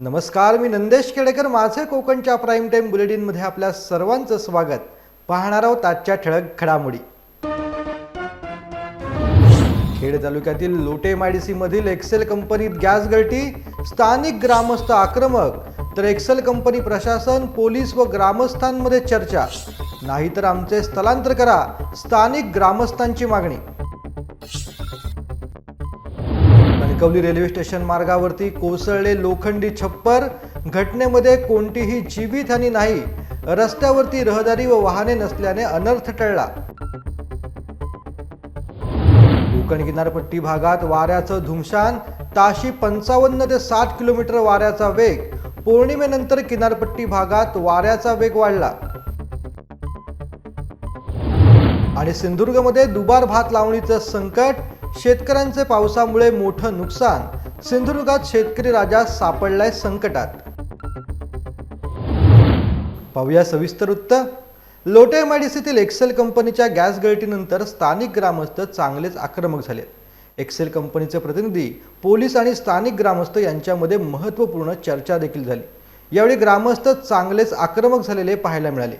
नमस्कार मी नंदेश केडेकर माझे कोकणच्या प्राईम टाईम बुलेटिनमध्ये आपल्या सर्वांचं स्वागत. पाहणार आहोत आजच्या ठळक घडामोडी. खेड तालुक्यातील लोटे मधील एक्सेल कंपनीत गॅस गळती स्थानिक ग्रामस्थ आक्रमक तर एक्सेल कंपनी प्रशासन पोलीस व ग्रामस्थांमध्ये चर्चा. नाहीतर आमचे स्थलांतर करा स्थानिक ग्रामस्थांची मागणी. कणकवली रेल्वे स्टेशन मार्गावरती कोसळले लोखंडी छप्पर. घटनेमध्ये कोणतीही जीवितहानी नाही. रस्त्यावरती रहदारी व वाहने नसल्याने अनर्थ टळला. कोकण किनारपट्टी भागात वाऱ्याचं धुमशान. ताशी पंचावन्न ते साठ किलोमीटर वाऱ्याचा वेग. पौर्णिमेनंतर किनारपट्टी भागात वाऱ्याचा वेग वाढला. आणि सिंधुदुर्गमध्ये दुबार भात लावणीचं संकट. शेतकऱ्यांचे पावसामुळे मोठं नुकसान सिंधुदुर्गात शेतकरी राजा सापडलाय संकटात. पाहूया सविस्तर वृत्त. लोटे येथील एक्सेल कंपनीच्या गॅस गळतीनंतर स्थानिक ग्रामस्थ चांगलेच आक्रमक झालेत एक्सेल कंपनीचे प्रतिनिधी पोलीस आणि स्थानिक ग्रामस्थ यांच्यामध्ये महत्त्वपूर्ण चर्चा देखील झाली. यावेळी ग्रामस्थ चांगलेच आक्रमक झालेले पाहायला मिळाले.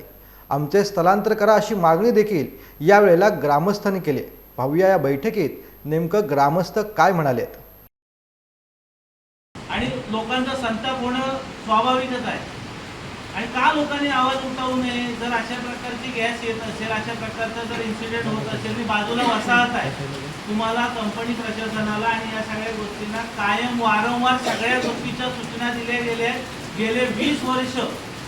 आमचे स्थलांतर करा अशी मागणी देखील यावेळेला ग्रामस्थांनी केली. पाहूया या बैठकीत नेमकं ग्रामस्थ काय म्हणालेत? आणि लोकांचा संताप होणं स्वाभाविकच आहे. आणि का लोकांनी आवाज उठवू नये? जर अशा प्रकारची गॅस येत असेल अशा प्रकारचा जर इन्सिडेंट होत असेल मी बाजूला वसाहत आहे. तुम्हाला कंपनी प्रशासनाला आणि या सगळ्या गोष्टींना कायम वारंवार सगळ्या गोष्टीच्या सूचना दिल्या गेल्या गेले वीस वर्ष.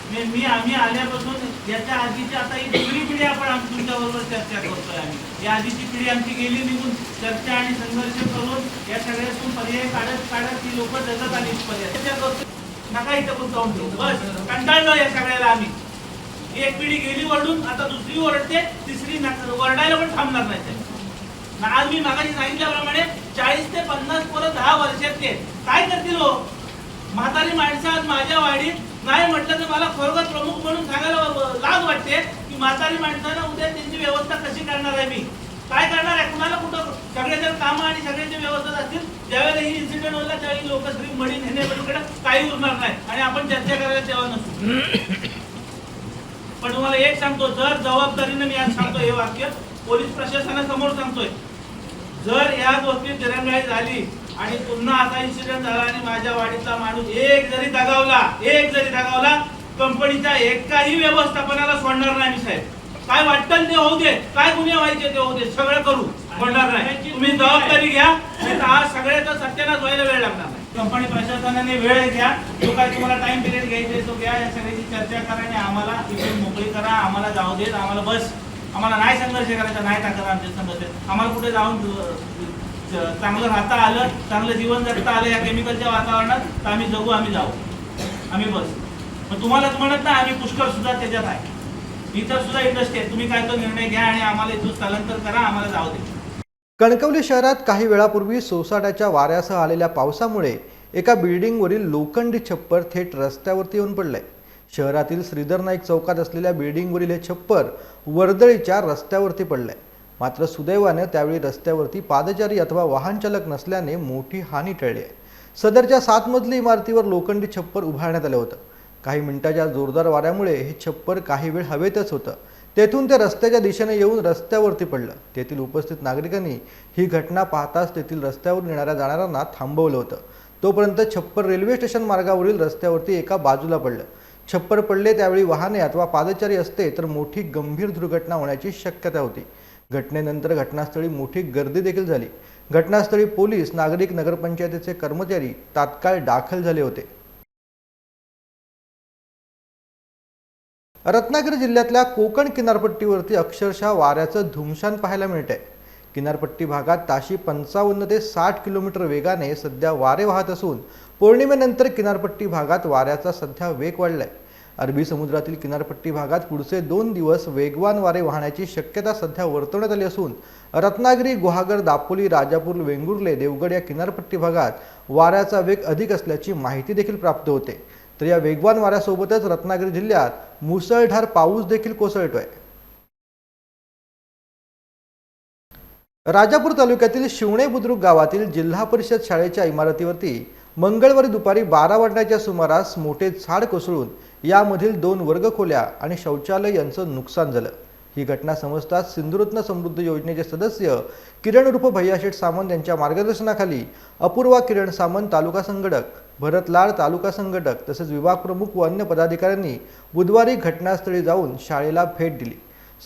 मी आम्ही आल्यापासून याच्या आधीची आता ही दुसरी पिढी आपण तुमच्या बरोबर चर्चा करतोय आम्ही. या आधीची पिढी आमची गेली निघून चर्चा आणि संघर्ष करून या सगळ्यातून पर्याय काढत काढत ती लोक जगत आली पर्याय नका इथं पण जाऊन ठेवू बस. कंटाळलो या सगळ्याला आम्ही. एक पिढी गेली वरडून आता दुसरी ओरडते तिसरी नका- ओरडायला पण थांबणार नाही आज मी मागाशी सांगितल्याप्रमाणे चाळीस ते पन्नास पोरं दहा वर्षात ते. काय करतील हो? म्हातारी माणसं आज माझ्या वाडीत नाही म्हटलं तर मला खरोखर प्रमुख म्हणून सांगायला लाज वाटते की म्हातारी माणसांना उद्या त्यांची व्यवस्था कशी करणार आहे मी? काय करणार आहे? कुणाला कुठं सगळ्याच्या कामं आणि सगळ्यांची व्यवस्था असतील ज्यावेळेला ही इन्सिडेंट होईल त्यावेळी लोक श्री मडी नेण्याकडे काही उरणार नाही. आणि आपण चर्चा करायला तेव्हा नसू. पण तुम्हाला एक सांगतो जर जबाबदारीने मी आज सांगतो हे वाक्य पोलीस प्रशासनासमोर सांगतोय. जर या गोष्टीत दिरंगाई झाली आणि पुन्हा असा इन्सिडेंट झाला आणि माझ्या वाडीतला माणूस एक जरी दगावला एक जरी दगावला कंपनीच्या एकाही व्यवस्थापनाला सोडणार नाही मी साहेब. काय वाटतं ते होऊ दे काय गुन्हे व्हायचे ते होऊ दे सगळं करू सोडणार नाही. तुम्ही जबाबदारी घ्या आज सगळ्याचा सत्यानाश व्हायला वेळ लागणार नाही. कंपनी प्रशासनाने वेळ घ्या जो काय तुम्हाला टाइम पिरियड घ्यायचा तो घ्या या सगळ्याची चर्चा करा आणि आम्हाला इथून मोकळी करा आम्हाला जाऊ देत आम्हाला बस. आम्हाला नाही संघर्ष करायचा नाही टाकत आमचे संघर्ष. आम्हाला कुठे जाऊन चांगलं राहता आलं चांगलं जीवन जगता आलं या केमिकलच्या वातावरणात तर आम्ही जगू आम्ही जाऊ. आम्ही बस. पण तुम्हालाच म्हणत नाही आम्ही पुष्कळ सुद्धा त्याच्यात आहे. इथं सुद्धा इंडस्ट्री आहे. तुम्ही काय तो निर्णय घ्या आणि आम्हाला इथून स्थलांतर करा आम्हाला जाऊ दे. कणकवली शहरात काही वेळापूर्वी सोसाट्याच्या वाऱ्यासह आलेल्या पावसामुळे एका बिल्डिंगवरील लोखंडी छप्पर थेट रस्त्यावरती येऊन पडलंय. शहरातील श्रीधर नाईक चौकात असलेल्या बिल्डिंगवरील हे छप्पर वर्दळीच्या रस्त्यावरती पडलंय. मात्र सुदैवानं त्यावेळी रस्त्यावरती पादचारी अथवा वाहनचालक नसल्याने मोठी हानी टळली आहे. सदरच्या सात मजली इमारतीवर लोखंडी छप्पर उभारण्यात आलं होतं. काही मिनिटाच्या जोरदार वाऱ्यामुळे हे छप्पर काही वेळ हवेतच होतं. तेथून ते रस्त्याच्या दिशेने येऊन रस्त्यावरती पडलं. तेथील उपस्थित नागरिकांनी ही घटना पाहताच तेथील रस्त्यावर येणाऱ्या जाणाऱ्यांना थांबवलं होतं. तोपर्यंत छप्पर रेल्वे स्टेशन मार्गावरील रस्त्यावरती एका बाजूला पडलं. छप्पर पडले त्यावेळी वाहने अथवा पादचारी असते तर मोठी गंभीर दुर्घटना होण्याची शक्यता होती. घटनेनंतर घटनास्थळी मोठी गर्दी देखील झाली. घटनास्थळी पोलीस नागरिक नगरपंचायतीचे कर्मचारी तात्काळ दाखल झाले होते. रत्नागिरी जिल्ह्यातल्या कोकण किनारपट्टीवरती अक्षरशः वाऱ्याचं धुमशान पाहायला मिळत आहे किनारपट्टी भागात ताशी पंचावन्न ते साठ किलोमीटर वेगाने सध्या वारे वाहत असून पौर्णिमेनंतर किनारपट्टी भागात वाऱ्याचा सध्या वेग वाढलाय. अरबी समुद्रातील किनारपट्टी भागात पुढचे दोन दिवस वेगवान वारे वाहण्याची शक्यता सध्या वर्तवण्यात आली असून रत्नागिरी गुहागर दापोली राजापूर वेंगुर्ले देवगड या किनारपट्टी भागात वाऱ्याचा वेग अधिक असल्याची माहिती देखील प्राप्त होते. तर या वेगवान वाऱ्यासोबतच रत्नागिरी जिल्ह्यात मुसळधार पाऊस देखील कोसळतोय. राजापूर तालुक्यातील शिवणे बुद्रुक गावातील जिल्हा परिषद शाळेच्या इमारतीवरती मंगळवारी दुपारी बारा वाजण्याच्या सुमारास मोठे झाड कोसळून यामधील दोन वर्ग खोल्या आणि शौचालय यांचं नुकसान झालं. ही घटना समजताच सिंधुरत्न समृद्ध योजनेचे सदस्य किरण रूप भैयाशेठ सामंत यांच्या मार्गदर्शनाखाली अपूर्वा किरण सामंत तालुका संघटक भरत लाड तालुका संघटक तसेच विभाग प्रमुख व अन्य पदाधिकाऱ्यांनी बुधवारी घटनास्थळी जाऊन शाळेला भेट दिली.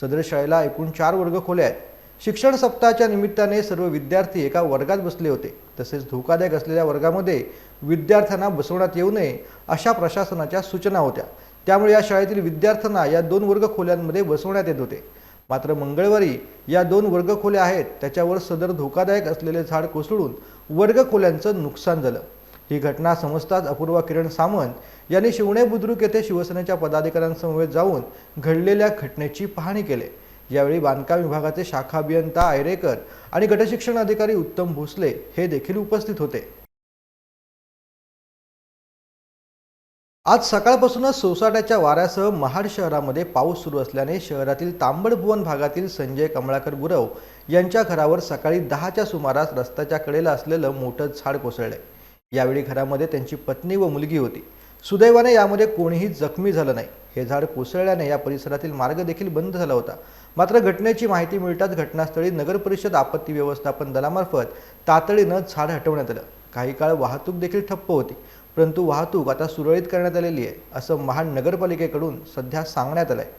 सदर शाळेला एकूण चार वर्ग खोल्या आहेत. शिक्षण सप्ताहाच्या निमित्ताने सर्व विद्यार्थी एका वर्गात बसले होते. तसेच धोकादायक असलेल्या वर्गामध्ये विद्यार्थ्यांना बसवण्यात येऊ नये अशा प्रशासनाच्या सूचना होत्या. त्यामुळे या शाळेतील विद्यार्थ्यांना या दोन वर्ग खोल्यांमध्ये बसवण्यात येत होते. मात्र मंगळवारी या दोन वर्ग खोल्या आहेत त्याच्यावर सदर धोकादायक असलेले झाड कोसळून वर्ग खोल्यांचं नुकसान झालं. ही घटना समजताच अपूर्वा किरण सामंत यांनी शिवणे बुद्रुक येथे शिवसेनेच्या पदाधिकाऱ्यांसमवेत जाऊन घडलेल्या घटनेची पाहणी केली. यावेळी बांधकाम विभागाचे शाखा अभियंता आयरेकर आणि गटशिक्षण अधिकारी उत्तम भोसले हे देखील उपस्थित होते. आज सकाळपासूनच सोसाट्याच्या वाऱ्यासह महाड शहरामध्ये पाऊस सुरू असल्याने शहरातील तांबडभुवन भागातील संजय कमळाकर गुरव यांच्या घरावर सकाळी दहाच्या सुमारास रस्त्याच्या कडेला असलेलं मोठं झाड कोसळलंय यावेळी घरामध्ये त्यांची पत्नी व मुलगी होती. सुदैवाने यामध्ये कोणीही जखमी झालं नाही. हे झाड कोसळल्याने या परिसरातील मार्ग देखील बंद झाला होता. मात्र घटनेची माहिती मिळताच घटनास्थळी नगरपरिषद आपत्ती व्यवस्थापन दलामार्फत तातडीनं झाड हटवण्यात आलं. काही काळ वाहतूक देखील ठप्प होती. परंतु वाहतूक आता सुरळीत करण्यात आलेली आहे असं महानगरपालिकेकडून सध्या सांगण्यात आलं आहे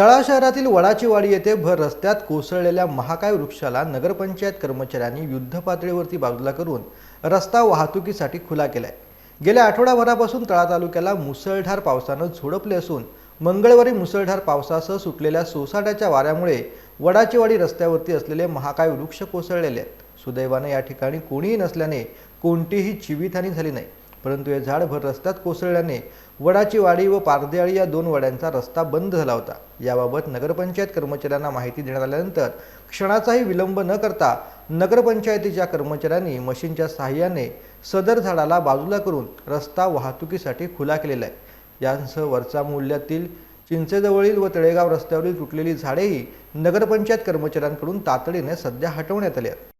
तळा शहरातील वडाचीवाडी येथे भर रस्त्यात कोसळलेल्या महाकाय वृक्षाला नगरपंचायत कर्मचाऱ्यांनी युद्धपातळीवरती बाजूला करून रस्ता वाहतुकीसाठी खुला केलाय. गेल्या आठवडाभरापासून तळा तालुक्याला मुसळधार पावसानं झोडपले असून मंगळवारी मुसळधार पावसासह सुटलेल्या सोसाट्याच्या वाऱ्यामुळे वडाचीवाडी रस्त्यावरती असलेले महाकाय वृक्ष कोसळलेले आहेत. सुदैवाने या ठिकाणी कोणीही नसल्याने कोणतीही जीवितहानी झाली नाही. परंतु हे झाड भर रस्त्यात कोसळल्याने वडाची वाडी व पारदेआळी या दोन वड्यांचा रस्ता बंद झाला होता. याबाबत नगरपंचायत कर्मचाऱ्यांना माहिती देण्यात आल्यानंतर क्षणाचाही विलंब न करता नगरपंचायतीच्या कर्मचाऱ्यांनी मशीनच्या सहाय्याने सदर झाडाला बाजूला करून रस्ता वाहतुकीसाठी खुला केलेला आहे. यांसह वरचा मूल्यातील चिंचेजवळील व तळेगाव रस्त्यावरील तुटलेली झाडेही नगरपंचायत कर्मचाऱ्यांकडून तातडीने सध्या हटवण्यात आली आहेत.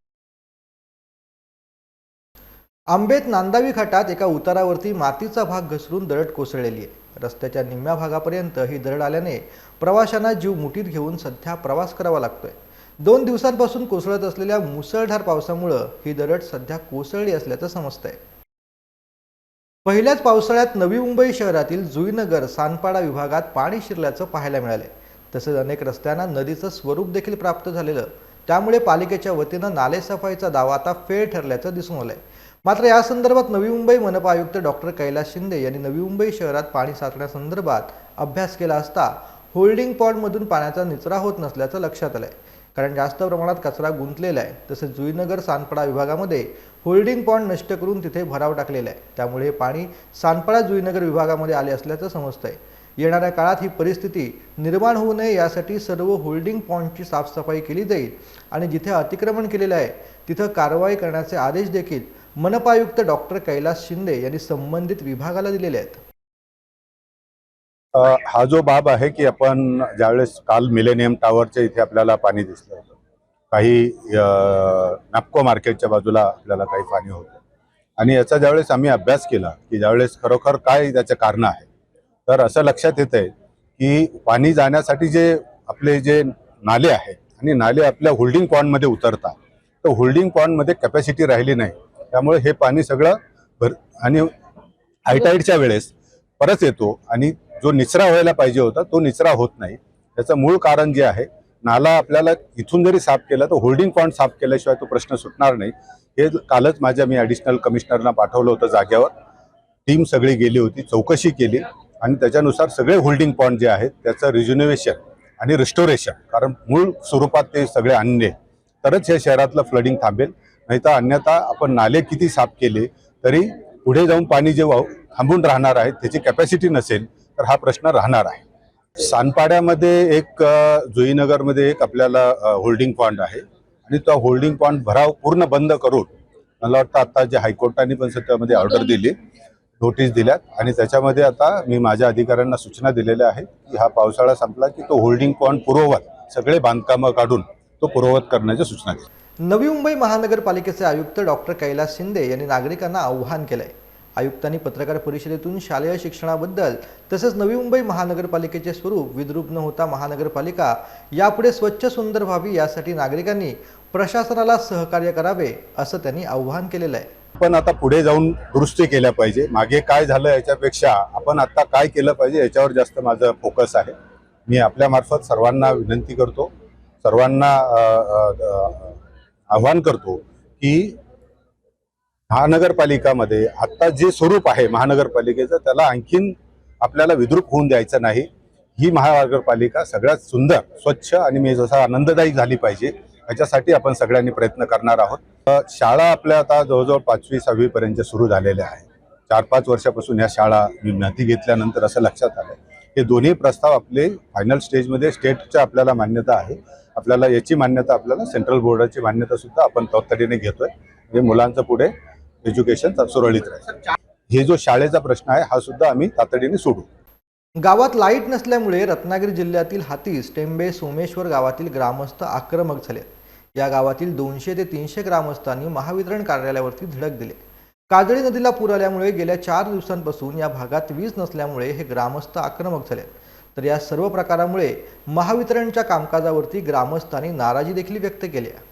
आंबेत नांदावी घाटात एका उतारावरती मातीचा भाग घसरून दरड कोसळलेली आहे. रस्त्याच्या निम्म्या भागापर्यंत ही दरड आल्याने प्रवाशांना जीव मुठीत घेऊन सध्या प्रवास करावा लागतोय. दोन दिवसांपासून कोसळत असलेल्या मुसळधार पावसामुळं ही दरड सध्या कोसळली असल्याचं समजतंय. पहिल्याच पावसाळ्यात नवी मुंबई शहरातील जुईनगर सानपाडा विभागात पाणी शिरल्याचं पाहायला मिळाले तसेच अनेक रस्त्यांना नदीचं स्वरूप देखील प्राप्त झालेलं त्यामुळे पालिकेच्या वतीनं नालेसफाईचा दावा आता फेर ठरल्याचं दिसून आलंय. मात्र या संदर्भात नवी मुंबई मनपा आयुक्त डॉक्टर कैलास शिंदे यांनी नवी मुंबई शहरात पाणी साचण्यासंदर्भात अभ्यास केला असता होल्डिंग पॉडमधून पाण्याचा निचरा होत नसल्याचं लक्षात आलंय. कारण जास्त प्रमाणात कचरा गुंतलेला आहे तसेच जुईनगर सानपाडा विभागामध्ये होल्डिंग पॉन्ड नष्ट करून तिथे भराव टाकलेला आहे. त्यामुळे हे पाणी सानपाडा जुईनगर विभागामध्ये आले असल्याचं समजतंय. येणाऱ्या काळात ही परिस्थिती निर्माण होऊ नये यासाठी सर्व होल्डिंग पॉईंटची साफसफाई केली जाईल आणि जिथे अतिक्रमण केलेलं आहे तिथं कारवाई करण्याचे आदेश देखील मनपायुक्त डॉक्टर कैलास शिंदे यांनी संबंधित विभागाला दिलेले आहेत. हा जो बाब आहे की आपण ज्यावेळेस काल मिलेनियम टावरच्या इथे आपल्याला पाणी दिसलं होतं काही नापको मार्केटच्या बाजूला आपल्याला काही पाणी होतं. आणि याचा ज्यावेळेस आम्ही अभ्यास केला की ज्यावेळेस खरोखर काय त्याचं कारण आहे तर असं लक्षात येत आहे की पाणी जाण्यासाठी जे आपले जे नाले आहेत आणि नाले आपल्या होल्डिंग पॉईंटमध्ये उतरतात तर होल्डिंग पॉईंटमध्ये कॅपॅसिटी राहिली नाही. त्यामुळे हे पाणी सगळं भर आणि हायटाईडच्या वेळेस परत येतो आणि जो निचरा व्हायला पाहिजे होता तो निचरा होत नाही. त्याचं मूळ कारण जे आहे नाला आपल्याला इथून जरी साफ केला तर होल्डिंग पॉईंट साफ केल्याशिवाय तो प्रश्न सुटणार नाही. हे कालच माझ्या मी ॲडिशनल कमिशनरना पाठवलं होतं जाग्यावर. टीम सगळी गेली होती चौकशी केली. आणि त्याच्यानुसार सगळे होल्डिंग पॉईंट जे आहेत त्याचं रिज्युनेवेशन आणि रिस्टोरेशन कारण मूळ स्वरूपात ते सगळे आणले. तरच हे शहरातलं फ्लडिंग थांबेल. नाही तर अन्यथा आपण नाले किती साफ केले तरी पुढे जाऊन पाणी जे वाहू- थांबून राहणार आहे त्याची कॅपॅसिटी नसेल तर हा प्रश्न राहणार आहे. सानपाड्यामध्ये एक जुईनगरमध्ये एक आपल्याला होल्डिंग पॉईंट आहे. आणि तो होल्डिंग पॉईंट भराव पूर्ण बंद करून मला वाटतं आता जे हायकोर्टाने पण त्यामध्ये ऑर्डर दिली नोटीस दिल्यात. आणि त्याच्यामध्ये आता मी माझ्या अधिकाऱ्यांना सूचना दिलेल्या आहेत की हा पावसाळा संपला की तो होल्डिंग पॉईंट पूर्ववत सगळे बांधकामं काढून तो पूर्ववत करण्याच्या सूचना दिल्या. नवी मुंबई महानगरपालिकेचे आयुक्त डॉक्टर कैलास शिंदे यांनी नागरिकांना आव्हान आहे आयुक्तांनी पत्रकार परिषदेतून शालेय शिक्षणाबद्दल तसेच नवी मुंबई महानगरपालिकेचे स्वरूप विद्रूप न होता महानगरपालिका यापुढे स्वच्छ सुंदर व्हावी यासाठी नागरिकांनी प्रशासनाला सहकार्य करावे असं त्यांनी आव्हान केलेलं आहे. आपण आता पुढे जाऊन दुरुस्ती केल्या पाहिजे. मागे काय झालं याच्यापेक्षा आपण आता काय केलं पाहिजे याच्यावर जास्त माझं फोकस आहे. मी आपल्यामार्फत सर्वांना विनंती करतो. सर्वांना आव्हान करतो की महानगरपालिकामध्ये आत्ता जे स्वरूप आहे महानगरपालिकेचं त्याला आणखीन आपल्याला विद्रूप होऊन द्यायचं नाही. ही महानगरपालिका सगळ्यात सुंदर स्वच्छ आणि मी जसा आनंददायी झाली पाहिजे याच्यासाठी आपण सगळ्यांनी प्रयत्न करणार आहोत. शाळा आपल्या आता जवळजवळ पाचवी सहावीपर्यंत सुरू झालेल्या आहेत. चार पाच वर्षापासून या शाळा मी माहिती घेतल्यानंतर असं लक्षात आलं हे दोन्ही प्रस्ताव आपले फायनल स्टेजमध्ये स्टेटच्या आपल्याला मान्यता आहे. आपल्याला याची मान्यता आपल्याला सेंट्रल बोर्डाची मान्यता सुद्धा आपण तातडीने घेतोय. म्हणजे मुलांचं पुढे एज्युकेशन सुरळीत राहील. हे जो शाळेचा प्रश्न आहे हा सुद्धा आम्ही तातडीने सोडू. गावात लाइट नसल्यामुळे रत्नागिरी जिल्ह्यातील हाती टेंबे सोमेश्वर गावातील ग्रामस्थ आक्रमक झाले. या गावातील दोनशे ते तीनशे ग्रामस्थांनी महावितरण कार्यालयावरती धडक दिले. काजळी नदीला पूर आल्यामुळे गेल्या चार दिवसांपासून या भागात वीज नसल्यामुळे हे ग्रामस्थ आक्रमक झाले तर या सर्व प्रकारामुळे महावितरणच्या कामकाजावरती ग्रामस्थांनी नाराजी देखील व्यक्त केली आहे.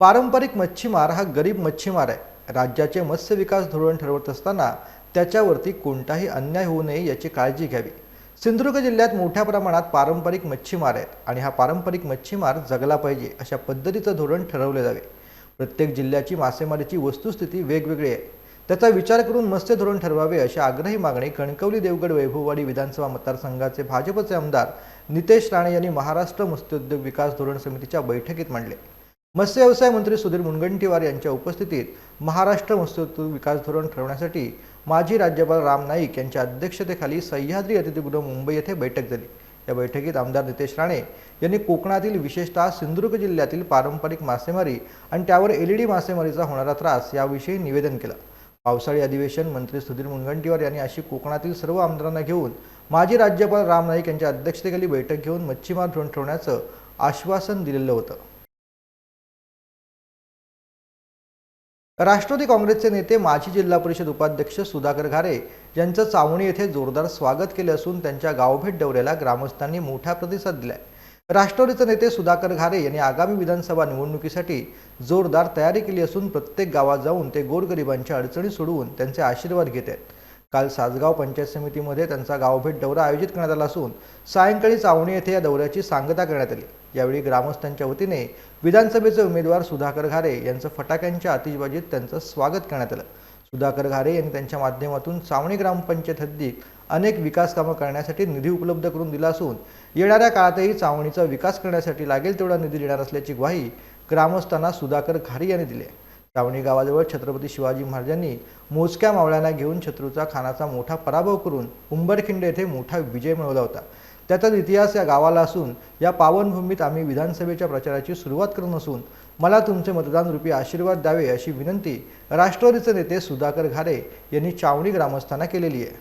पारंपरिक मच्छीमार हा गरीब मच्छीमार आहे. राज्याचे मत्स्य विकास धोरण ठरवत असताना त्याच्यावरती कोणताही अन्याय होऊ नये याची काळजी घ्यावी. सिंधुदुर्ग जिल्ह्यात मोठ्या प्रमाणात पारंपरिक मच्छीमार आहेत आणि हा पारंपरिक मच्छीमार जगला पाहिजे अशा पद्धतीचं धोरण ठरवले जावे. प्रत्येक जिल्ह्याची मासेमारीची वस्तुस्थिती वेगवेगळी आहे. त्याचा विचार करून मत्स्य धोरण ठरवावे अशी आग्रही मागणी कणकवली देवगड वैभववाडी विधानसभा मतदारसंघाचे भाजपचे आमदार नितेश राणे यांनी महाराष्ट्र मत्स्योद्योग विकास धोरण समितीच्या बैठकीत मांडले. मत्स्य व्यवसाय मंत्री सुधीर मुनगंटीवार यांच्या उपस्थितीत महाराष्ट्र मत्स्योद्योग विकास धोरण ठरवण्यासाठी माजी राज्यपाल राम नाईक यांच्या अध्यक्षतेखाली सह्याद्री अतिथीगृह मुंबई येथे बैठक झाली. या बैठकीत आमदार नितेश राणे यांनी कोकणातील विशेषतः सिंधुदुर्ग जिल्ह्यातील पारंपरिक मासेमारी आणि त्यावर एलईडी मासेमारीचा होणारा त्रास याविषयी निवेदन केलं. पावसाळी अधिवेशन मंत्री सुधीर मुनगंटीवार यांनी अशी कोकणातील सर्व आमदारांना घेऊन माजी राज्यपाल राम नाईक यांच्या अध्यक्षतेखाली बैठक घेऊन मच्छीमार धोरण ठेवण्याचं आश्वासन दिलेलं होतं. राष्ट्रवादी काँग्रेसचे नेते माजी जिल्हा परिषद उपाध्यक्ष सुधाकर घारे यांचं चावणी येथे जोरदार स्वागत केले असून त्यांच्या गावभेट दौऱ्याला ग्रामस्थांनी मोठा प्रतिसाद दिलाय. राष्ट्रवादीचे नेते सुधाकर घारे यांनी आगामी विधानसभा निवडणुकीसाठी जोरदार तयारी केली असून प्रत्येक गावात जाऊन ते गोरगरिबांच्या अडचणी सोडवून त्यांचे आशीर्वाद घेत आहेत. काल सासगाव पंचायत समितीमध्ये त्यांचा गावभेट दौरा आयोजित करण्यात आला असून सायंकाळी चावणी येथे या दौऱ्याची सांगता करण्यात आली. यावेळी ग्रामस्थांच्या वतीने विधानसभेचे उमेदवार सुधाकर घारे यांचं फटाक्यांच्या आतिषबाजीत त्यांचं स्वागत करण्यात आलं. सुधाकर घारे यांनी त्यांच्या माध्यमातून चावणी ग्रामपंचायत हद्दीत अनेक विकास कामं करण्यासाठी निधी उपलब्ध करून दिला असून येणाऱ्या काळातही चावणीचा विकास करण्यासाठी लागेल तेवढा निधी देणार असल्याची ग्वाही ग्रामस्थांना सुधाकर घारे यांनी दिली आहे. चावणी गावाजवळ छत्रपती शिवाजी महाराजांनी मोजक्या मावळ्यांना घेऊन शत्रूचा खानाचा मोठा पराभव करून उंबरखिंड येथे मोठा विजय मिळवला होता. त्याचाच इतिहास या गावाला असून या पावनभूमीत आम्ही विधानसभेच्या प्रचाराची सुरुवात करून असून मला तुमचे मतदान रूपी आशीर्वाद द्यावे अशी विनंती राष्ट्रवादीचे नेते सुधाकर घारे यांनी चावणी ग्रामस्थांना केलेली आहे.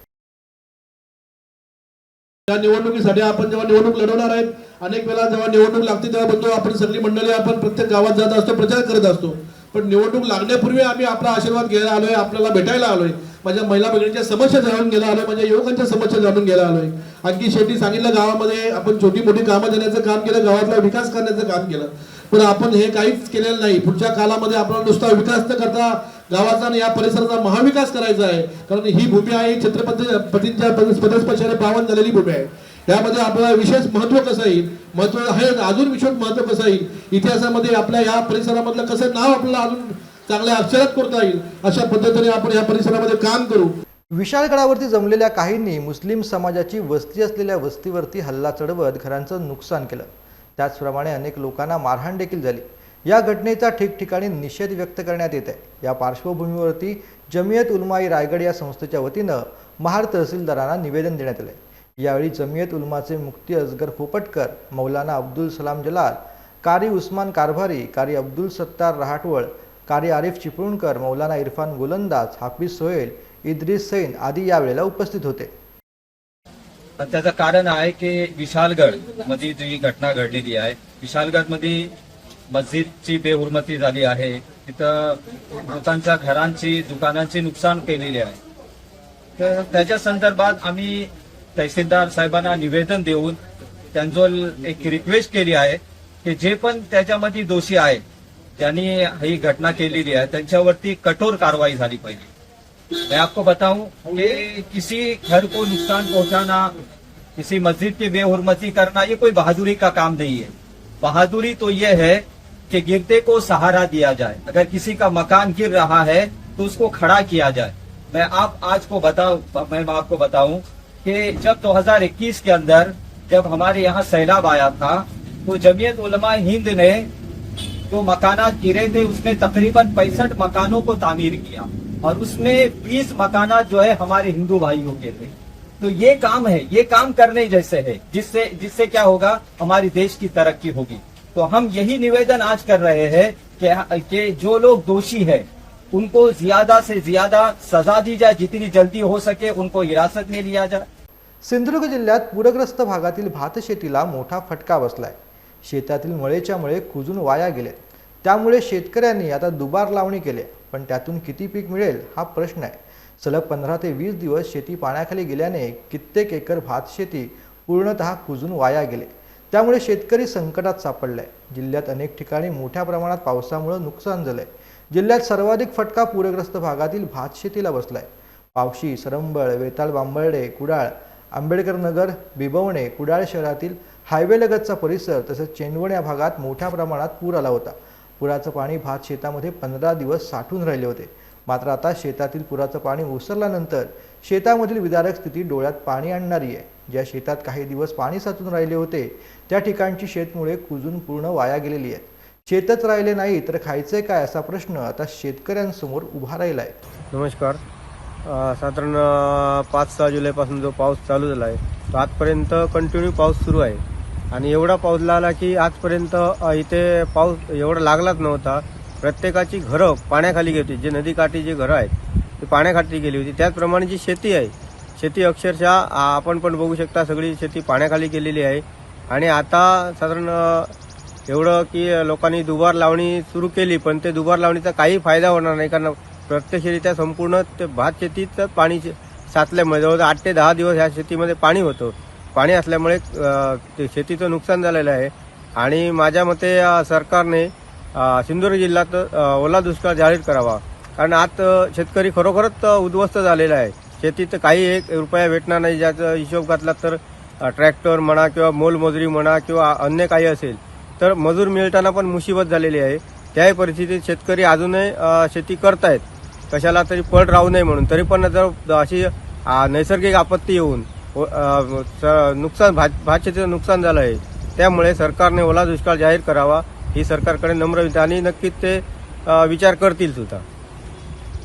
या निवडणुकीसाठी आपण जेव्हा निवडणूक लढवणार आहेत अनेक वेळा जेव्हा निवडणूक लागते तेव्हा म्हणतो आपण सगळी मंडळी आपण प्रत्येक गावात जात असतो प्रचार करत असतो. पण निवडणूक लागण्यापूर्वी आम्ही आपला आशीर्वाद घ्यायला आलोय आपल्याला भेटायला आलोय. माझ्या महिला भगिनींच्या समस्या जाणून घ्यायला आलोय माझ्या युवकांच्या समस्या जाणून घ्यायला आलोय. आणखी शेवटी सांगितलं गावामध्ये आपण छोटी मोठी कामं देण्याचं काम केलं गावातला विकास करण्याचं काम केलं. पण आपण हे काहीच केलेलं नाही. पुढच्या कालामध्ये आपल्याला नुसता विकास न करता गावाचा आणि या परिसराचा महाविकास करायचा आहे. कारण ही भूमी आहे छत्रपती पतींच्या पदस्पर्शाने पावन झालेली भूमी आहे. त्यामध्ये आपल्याला विशेष महत्त्व कसं येईल? महत्त्व आहे अजून विशेष महत्त्व कसं येईल? इतिहासामध्ये आपल्या या परिसरामधलं कसं नाव आपल्याला अजून चांगल्या अक्षरात करता येईल? अशा पद्धतीने आपण या परिसरामध्ये काम करू. विशाळगडावरती जमलेल्या काहींनी मुस्लिम समाजाची वस्ती असलेल्या वस्तीवरती हल्ला चढवत घरांचं नुकसान केलं. त्याचप्रमाणे अनेक लोकांना मारहाण देखील झाली. या घटनेचा ठिकठिकाणी निषेध व्यक्त करण्यात येत आहे या पार्श्वभूमीवरती जमियत उलमाई रायगड या संस्थेच्या वतीनं महार तहसीलदारांना निवेदन देण्यात आलं आहे यावेळी जमियत उलमाचे मुक्ती अजगर पोपटकर मौलाना अब्दुल सलाम जलाल कारी उस्मान कारभारी कारी अब्दुल सत्तार रहाटवळ कारी आरिफ चिपळूणकर मौलाना इरफान गोलंदाज हाफिज सोहेल इद्रिस सैन आदी यावेळेला उपस्थित होते. पण त्याचं कारण आहे की विशालगडमध्ये जी घटना घडलेली आहे विशालगडमध्ये मस्जिदची बेहुरमती झाली आहे तिथं लोकांच्या घरांची दुकानांची नुकसान केलेली आहे. तर त्याच्या संदर्भात आम्ही तहसीलदार साहेबांना निवेदन त्यांजो एक रिक्वेस्ट केली आहे की जे पण दोषी आहेत ज्यांनी ही घटना आहे, त्यांच्यावरती कठोर कारवाई मैं आपको बताऊँ कि किसी घर को नुकसान पहुंचाना, किसी मस्जिद की बेहरमती करना, ये कोई बहादुरी का काम नहीं है। बहादुरी तो ये है कि गिरते को सहारा दिया जाए। अगर किसी का मकान गिर रहा है तो उसको खड़ा किया जाए। मैं आप आज को बताऊ, मैं आपको बताऊँ कि जब 2021 के अंदर जब हमारे यहाँ सैलाब आया था तो जमीयत उलमा हिंद ने जो तो मकाना गिरे थे उसमें तकरीबन पैंसठ मकानों को तामीर किया और उसमें 20 मकाना जो है हमारे हिंदू भाइयों के थे। तो ये काम है ये काम करने जैसे है जिससे जिससे क्या होगा हमारे देश की तरक्की होगी। तो हम यही निवेदन आज कर रहे हैं कि, कि जो लोग दोषी है उनको ज़्यादा से ज़्यादा सजा दी जाए जितनी जल्दी हो सके उनको हिरासत में लिया जाए। सिंधुदुर्ग जिल्ह्यात पूरग्रस्त भागातील भातशेतीला मोठा फटका बसलाय. शेतातील मळेच्या मळे कुजून वाया गेलेत. त्यामुळे शेतकऱ्यांनी आता दुबार लावणी केली. आहे. पण त्यातून किती पीक मिळेल हा प्रश्न आहे. सलग पंधरा ते वीस दिवस शेती पाण्याखाली गेल्याने कित्येक एकर भातशेती पूर्णतः कुजून वाया गेले. त्यामुळे शेतकरी संकटात सापडलाय. जिल्ह्यात अनेक ठिकाणी मोठ्या प्रमाणात पावसामुळे नुकसान झालंय. जिल्ह्यात सर्वाधिक फटका पूरग्रस्त भागातील भातशेतीला बसलाय. पावशी सरंबळ वेताळ बांबर्डे कुडाळ आंबेडकर नगर बिबवणे कुडाळ शहरातील हायवेलगतचा परिसर तसेच चेंदवण या भागात मोठ्या प्रमाणात पूर आला होता. पुराचं पाणी भात शेतामध्ये पंधरा दिवस साठून राहिले होते. मात्र आता शेतातील पुराचं पाणी ओसरल्यानंतर शेतामधील विदारक स्थिती डोळ्यात पाणी आणणारी आहे. ज्या शेतात काही दिवस पाणी साचून राहिले होते त्या ठिकाणची शेतमुळे कुजून पूर्ण वाया गेलेली आहेत. शेतच राहिले नाही तर खायचे काय असा प्रश्न आता शेतकऱ्यांसमोर उभा राहिला आहे नमस्कार. साधारण पाच सहा जुलैपासून जो पाऊस चालू झाला आहे तो आजपर्यंत कंटिन्यू पाऊस सुरू आहे. आणि एवढा पाऊस लागला की आजपर्यंत इथे पाऊस एवढा लागलाच नव्हता. प्रत्येकाची घरं पाण्याखाली गेली होती. जे नदीकाठी जी घरं आहेत ती पाण्याखाली गेली होती. त्याचप्रमाणे जी शेती आहे शेती अक्षरशः आपण पण बघू शकता सगळी शेती पाण्याखाली गेलेली आहे. आणि आता साधारण एवढं की लोकांनी दुबार लावणी सुरू केली पण ते दुबार लावणीचा काही फायदा होणार नाही. कारण प्रत्यक्षरित्या संपूर्ण ते भात शेतीत पाणी साचल्यामुळे जवळजवळ आठ ते दहा दिवस ह्या शेतीमध्ये पाणी होतं. पाणी असल्यामुळे ते शेतीचं नुकसान झालेलं आहे. आणि माझ्या मते सरकारने सिंधुदुर्ग जिल्ह्यात ओला दुष्काळ जाहीर करावा. कारण आज शेतकरी खरोखरच उद्ध्वस्त झालेला आहे. शेतीत काही एक रुपया भेटणार नाही ज्याचा हिशोब घातला तर ट्रॅक्टर म्हणा किंवा मोलमजुरी म्हणा किंवा अन्य काही असेल तर मजूर मिळताना पण मुसीबत झालेली आहे. त्याही परिस्थितीत शेतकरी अजूनही शेती करतायत. कशाला तरी पड राहू नये म्हणून. तरी पण जर अशी नैसर्गिक आपत्ती येऊन व- नुकसान भात भात शेतीचं नुकसान झालं आहे त्यामुळे सरकारने ओला दुष्काळ जाहीर करावा ही सरकारकडे नम्र विनंती आणि नक्कीच ते विचार करतील सुद्धा.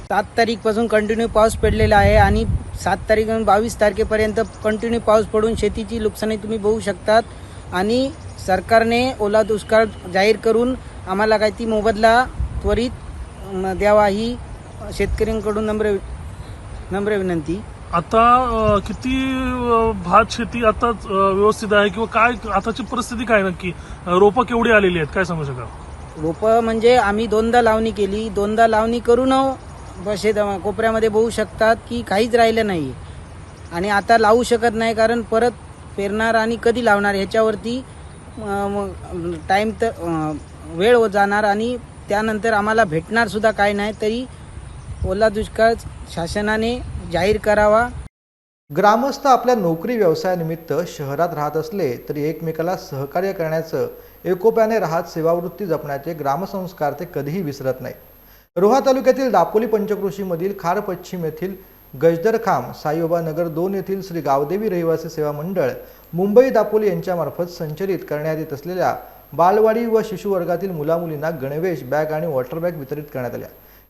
सात तारीखपासून कंटिन्यू पाऊस पडलेला आहे आणि सात तारीख बावीस तारखेपर्यंत कंटिन्यू पाऊस पडून शेतीची नुकसानी तुम्ही बघू शकतात. आणि सरकारने ओला दुष्काळ जाहीर करून आम्हाला काही ती मोबदला त्वरित द्यावा ही शेतकऱ्यांकडून नम्र नम्र विनंती. आता अ, किती अ, भात शेती आता अ, व्यवस्थित आहे किंवा काय आताची परिस्थिती काय नक्की? अ, रोपं केवढी आलेली आहेत? काय सांगू शकाल? रोपं म्हणजे आम्ही दोनदा लावणी केली. दोनदा लावणी करून शेत कोपऱ्यामध्ये बघू शकतात की काहीच राहिलं नाही आणि आता लावू शकत नाही कारण परत पेरणार आणि कधी लावणार ह्याच्यावरती टाईम तर अं, वेळ जाणार आणि त्यानंतर आम्हाला भेटणार सुद्धा काय नाही तरी ओला दुष्काळ शासनाने जाहीर करावा. ग्रामस्थ आपल्या नोकरी व्यवसायानिमित्त शहरात राहत असले तरी एकमेकाला सहकार्य करण्याचं एकोप्याने राहत सेवावृत्ती जपण्याचे ग्रामसंस्कार ते कधीही विसरत नाही रोहा तालुक्यातील दापोली पंचकृषीमधील खार पश्चिम येथील गजदरखाम साईबाबा नगर दोन येथील श्री गावदेवी रहिवासी सेवा मंडळ मुंबई दापोली यांच्यामार्फत संचलित करण्यात येत असलेल्या बालवाडी व शिशुवर्गातील मुलामुलींना गणवेश बॅग आणि वॉटर बॅग वितरित करण्यात आल्या.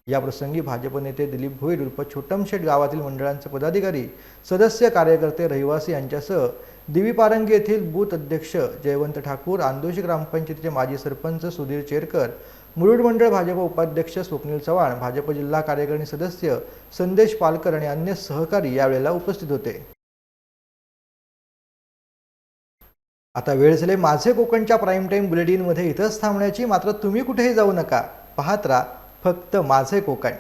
याप्रसंगी भाजप नेते दिलीप भोईर उर्फ छोटमशेठ गावातील मंडळांचे पदाधिकारी सदस्य कार्यकर्ते रहिवासी यांच्यासह दिवीपारंगी येथील बूथ अध्यक्ष जयवंत ठाकूर आंदोशी ग्रामपंचायतीचे माजी सरपंच सुधीर चेरकर मुरुड मंडळ भाजप उपाध्यक्ष स्वप्नील चव्हाण भाजप जिल्हा कार्यकारिणी सदस्य संदेश पालकर आणि अन्य सहकारी यावेळेला उपस्थित होते. आता वेळ झाले माझे कोकणच्या प्राईम टाईम बुलेटिनमध्ये इथंच थांबण्याची मात्र तुम्ही कुठेही जाऊ नका. पाहत राहा. फक्त माझे कोकण.